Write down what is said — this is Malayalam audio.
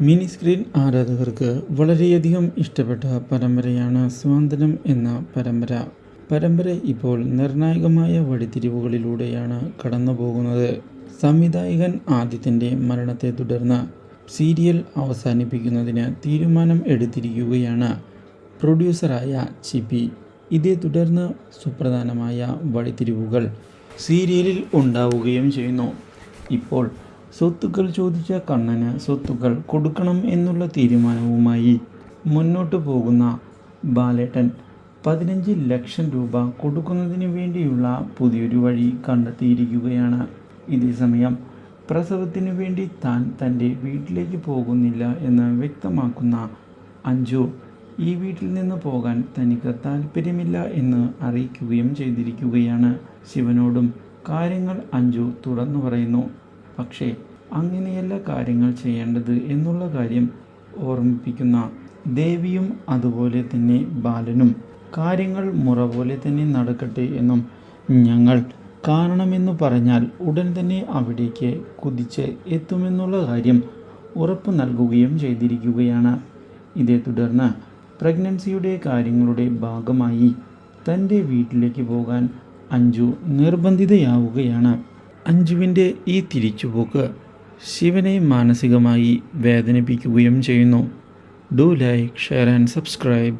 മിനി സ്ക്രീൻ ആരാധകർക്ക് വളരെയധികം ഇഷ്ടപ്പെട്ട പരമ്പരയാണ് സ്വാതന്ത്ര്യം എന്ന പരമ്പര. പരമ്പര ഇപ്പോൾ നിർണായകമായ വഴിത്തിരിവുകളിലൂടെയാണ് കടന്നുപോകുന്നത്. സംവിധായകൻ ആദിത്യന്റെ മരണത്തെ തുടർന്ന് സീരിയൽ അവസാനിപ്പിക്കുന്നതിന് തീരുമാനം എടുത്തിരിക്കുകയാണ് പ്രൊഡ്യൂസറായ ചിപി. ഇതേ തുടർന്ന് സുപ്രധാനമായ വഴിത്തിരിവുകൾ സീരിയലിൽ ഉണ്ടാവുകയും ചെയ്യുന്നു. ഇപ്പോൾ സ്വത്തുക്കൾ ചോദിച്ച കണ്ണന് സ്വത്തുക്കൾ കൊടുക്കണം എന്നുള്ള തീരുമാനവുമായി മുന്നോട്ട് പോകുന്ന ബാലേട്ടൻ പതിനഞ്ച് ലക്ഷം രൂപ കൊടുക്കുന്നതിന് വേണ്ടിയുള്ള പുതിയൊരു വഴി കണ്ടെത്തിയിരിക്കുകയാണ്. ഇതേസമയം പ്രസവത്തിനു വേണ്ടി താൻ തന്റെ വീട്ടിലേക്ക് പോകുന്നില്ല എന്ന് വ്യക്തമാക്കുന്ന അഞ്ജു ഈ വീട്ടിൽ നിന്ന് പോകാൻ തനിക്ക് താല്പര്യമില്ല എന്ന് അറിയിക്കുകയും ചെയ്തിരിക്കുകയാണ്. ശിവനോടും കാര്യങ്ങൾ അഞ്ജു തുറന്നു പറയുന്നു. പക്ഷേ അങ്ങനെയല്ല കാര്യങ്ങൾ ചെയ്യേണ്ടത് എന്നുള്ള കാര്യം ഓർമ്മിപ്പിക്കുന്ന ദേവിയും അതുപോലെ തന്നെ ബാലനും. കാര്യങ്ങൾ മുറ പോലെ തന്നെ നടക്കട്ടെ എന്നും ഞങ്ങൾ കാണണമെന്ന് പറഞ്ഞാൽ ഉടൻ തന്നെ അവിടേക്ക് കുതിച്ച് എത്തുമെന്നുള്ള കാര്യം ഉറപ്പ് നൽകുകയും ചെയ്തിരിക്കുകയാണ്. ഇതേ തുടർന്ന് പ്രഗ്നൻസിയുടെ കാര്യങ്ങളുടെ ഭാഗമായി തന്റെ വീട്ടിലേക്ക് പോകാൻ അഞ്ജു നിർബന്ധിതയാവുകയാണ്. അഞ്ജുവിന്റെ ഈ തിരിച്ചുപോക്ക് ശിവനെ മാനസികമായി വേദനിപ്പിക്കുകയും ചെയ്യുന്നു. Do like share and subscribe